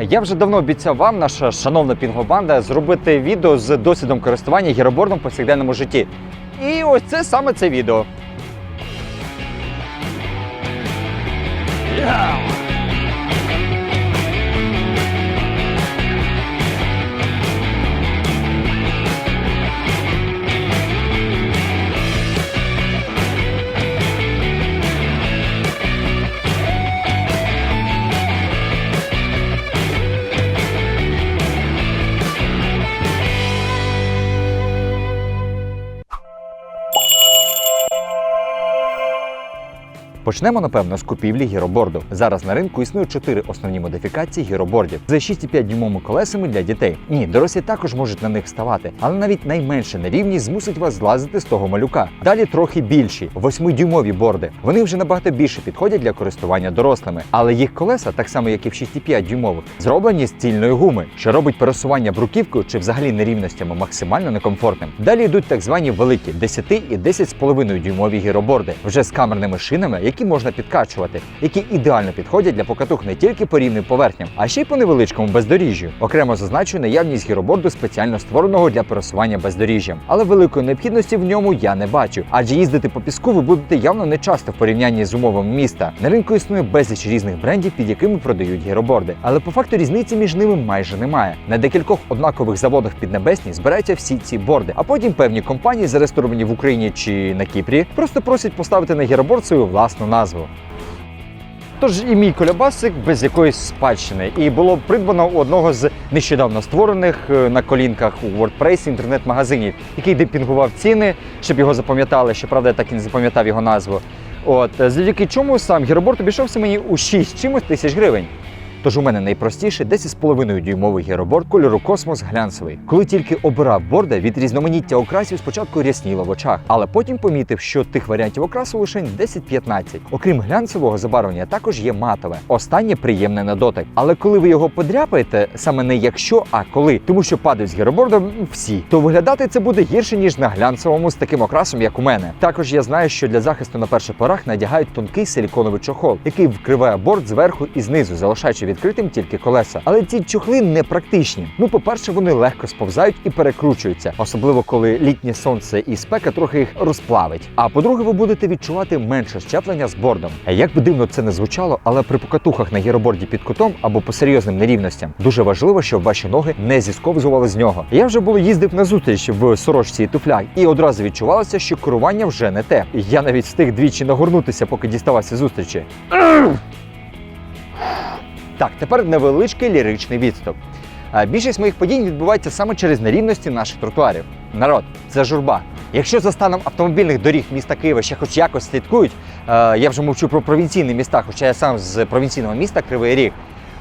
Я вже давно обіцяв вам, наша шановна пінгобанда, зробити відео з досвідом користування гіробордом в повсякденному житті. І ось це саме це відео. Почнемо, напевно, з купівлі гіроборду. Зараз на ринку існують чотири основні модифікації гіробордів з 6,5 дюймовими колесами для дітей. Ні, дорослі також можуть на них ставати, але навіть найменша нерівність змусить вас злазити з того малюка. Далі трохи більші, 8-дюймові борди. Вони вже набагато більше підходять для користування дорослими, але їх колеса, так само як і в 6,5 дюймових, зроблені з цільної гуми, що робить пересування бруківкою чи взагалі нерівностями максимально некомфортним. Далі йдуть так звані великі 10 і 10,5 дюймові гіроборди, вже з камерними шинами, які можна підкачувати, які ідеально підходять для покатух не тільки по рівним поверхням, а ще й по невеличкому бездоріжжю. Окремо зазначу наявність гіроборду спеціально створеного для пересування бездоріжжям. Але великої необхідності в ньому я не бачу, адже їздити по піску ви будете явно не часто в порівнянні з умовами міста. На ринку існує безліч різних брендів, під якими продають гіроборди. Але по факту різниці між ними майже немає. На декількох однакових заводах піднебесні збираються всі ці борди, а потім певні компанії, зареєстровані в Україні чи на Кіпрі, просто просять поставити на гіроборд свою власну назву. Тож і мій кольобасик без якоїсь спадщини, і було придбано у одного з нещодавно створених е, на колінках у WordPress інтернет-магазинів, який депінгував ціни, щоб його запам'ятали. Щоправда, я так і не запам'ятав його назву. От е, завдяки чому сам гіроборд обійшовся мені у 6 чимось тисяч гривень. Тож у мене найпростіший 10,5 дюймовий гіроборд кольору космос глянцевий. Коли тільки обирав борда, від різноманіття окрасів спочатку рясніло в очах, але потім помітив, що тих варіантів окрасу лише 10-15. Окрім глянцевого забарвлення, також є матове. Останнє приємне на дотик. Але коли ви його подряпаєте, саме не якщо, а коли, тому що падають з гіробордом всі, то виглядати це буде гірше ніж на глянцевому з таким окрасом, як у мене. Також я знаю, що для захисту на перших порах надягають тонкий силіконовий чохол, який вкриває борт зверху і знизу, залишаючи відкритим тільки колеса. Але ці чохли не практичні. Ну, по-перше, вони легко сповзають і перекручуються, особливо коли літнє сонце і спека трохи їх розплавить. А по-друге, ви будете відчувати менше щеплення з бордом. Як би дивно це не звучало, але при покатухах на гіроборді під кутом або по серйозним нерівностям дуже важливо, щоб ваші ноги не зісковзували з нього. Я вже було їздив на зустріч в сорочці і туфлях, і одразу відчувалося, що керування вже не те. Я навіть встиг двічі нагорнутися, поки діставався зустрічі. Так, тепер невеличкий ліричний відступ. Більшість моїх подій відбувається саме через нерівності наших тротуарів. Народ, це журба. Якщо за станом автомобільних доріг міста Києва ще хоч якось слідкують, е, я вже мовчу про провінційні міста, хоча я сам з провінційного міста Кривий Ріг,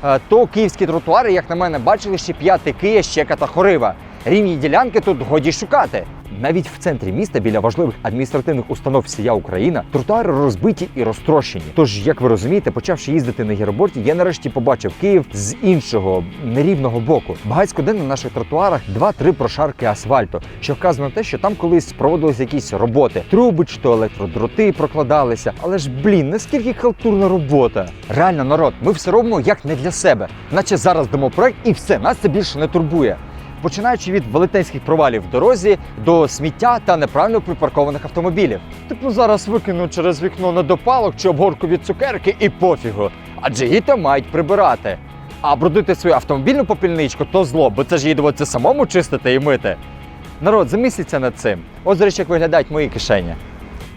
е, то київські тротуари, як на мене, бачили ще п'яти Кия, Щека та Хорива. Рівні ділянки тут годі шукати. Навіть в центрі міста біля важливих адміністративних установ всія Україна тротуари розбиті і розтрощені. Тож, як ви розумієте, почавши їздити на гіроборді, я нарешті побачив Київ з іншого нерівного боку. Багацько де на наших тротуарах два-три прошарки асфальту, що вказує на те, що там колись проводились якісь роботи. Труби чи то електродроти прокладалися. Але ж блін, наскільки халтурна робота. Реально, народ, ми все робимо як не для себе, наче зараз дамо проект і все, нас це більше не турбує починаючи від велетенських провалів в дорозі до сміття та неправильно припаркованих автомобілів. Типу зараз викину через вікно недопалок чи обгорку від цукерки і пофігу, адже її там мають прибирати. А брудити свою автомобільну попільничку то зло, бо це ж їй доводиться самому чистити і мити. Народ, замисліться над цим. Ось, до речі, як виглядають мої кишені.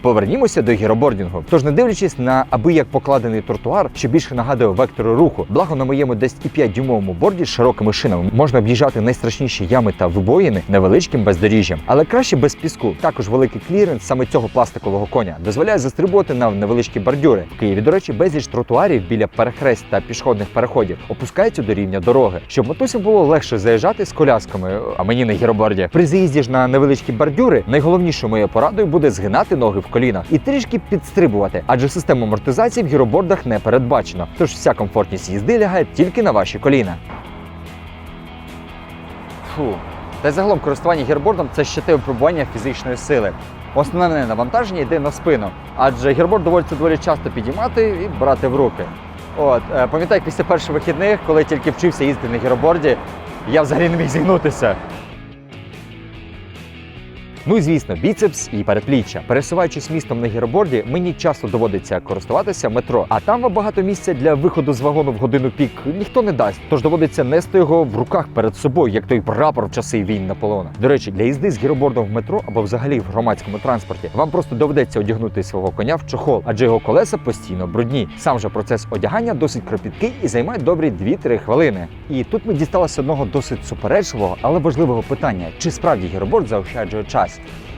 Повернімося до гіробордінгу. Тож, не дивлячись на аби як покладений тротуар, що більше нагадує вектори руху, благо на моєму десь і 5 дюймовому борді з широкими шинами можна об'їжджати найстрашніші ями та вибоїни невеличким бездоріжжям, але краще без піску. Також великий кліренс саме цього пластикового коня дозволяє застрибувати на невеличкі бордюри. В Києві, до речі, безліч тротуарів біля перехрест та пішохідних переходів опускаються до рівня дороги, щоб матусям було легше заїжджати з колясками, а мені на гіроборді. При заїзді ж на невеличкі бордюри найголовнішою моєю порадою буде згинати ноги в колінах і трішки підстрибувати, адже систему амортизації в гіробордах не передбачено. Тож вся комфортність їзди лягає тільки на ваші коліна. Фу. Та й загалом користування гірбордом це ще те випробування фізичної сили. Основне навантаження йде на спину, адже гірборд доводиться доволі часто підіймати і брати в руки. От, е, пам'ятаю, після перших вихідних, коли тільки вчився їздити на гіроборді, я взагалі не міг зігнутися. Ну і звісно, біцепс і передпліччя. Пересуваючись містом на гіроборді, мені часто доводиться користуватися метро, а там багато місця для виходу з вагону в годину пік ніхто не дасть. Тож доводиться нести його в руках перед собою, як той прапор в часи війн Наполеона. До речі, для їзди з гіробордом в метро або взагалі в громадському транспорті вам просто доведеться одягнути свого коня в чохол, адже його колеса постійно брудні. Сам же процес одягання досить кропіткий і займає добрі 2-3 хвилини. І тут ми дісталися одного досить суперечливого, але важливого питання: чи справді гіроборд заощаджує час?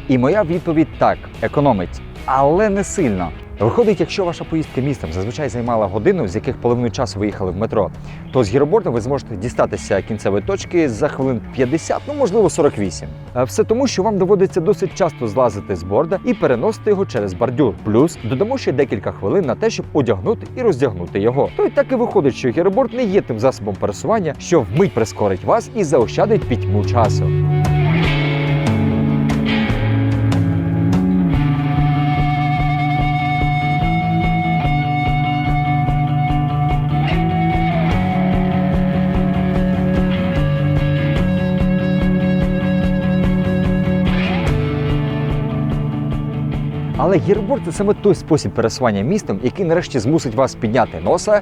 І моя відповідь так, економить, але не сильно. Виходить, якщо ваша поїздка містом зазвичай займала годину, з яких половину часу ви їхали в метро, то з гіробордом ви зможете дістатися кінцевої точки за хвилин 50, ну можливо 48. Все тому, що вам доводиться досить часто злазити з борда і переносити його через бордюр. Плюс додамо ще декілька хвилин на те, щоб одягнути і роздягнути його. То й так і виходить, що гіроборд не є тим засобом пересування, що вмить прискорить вас і заощадить пітьму часу. Але гірборд це саме той спосіб пересування містом, який нарешті змусить вас підняти носа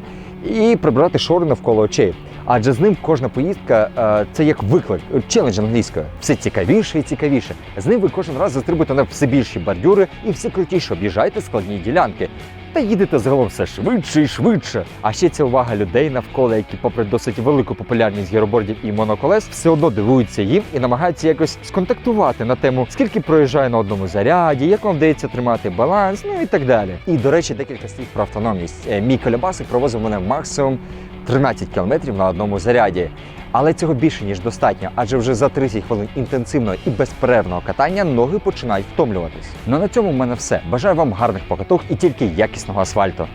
і прибрати шори навколо очей. Адже з ним кожна поїздка е, це як виклик, челендж англійською. Все цікавіше і цікавіше. З ним ви кожен раз застрибуєте на все більші бордюри і все крутіше об'їжджаєте складні ділянки. Та їдете загалом все швидше і швидше. А ще ця увага людей навколо, які, попри досить велику популярність гіробордів і моноколес, все одно дивуються їм і намагаються якось сконтактувати на тему, скільки проїжджає на одному заряді, як вам вдається тримати баланс, ну і так далі. І до речі, декілька слів про автономність. Е, Мій колебасик провозив мене максимум 13 км на одному заряді. Але цього більше ніж достатньо, адже вже за 30 хвилин інтенсивного і безперервного катання ноги починають втомлюватись. Ну на цьому в мене все. Бажаю вам гарних покаток і тільки якісного асфальту.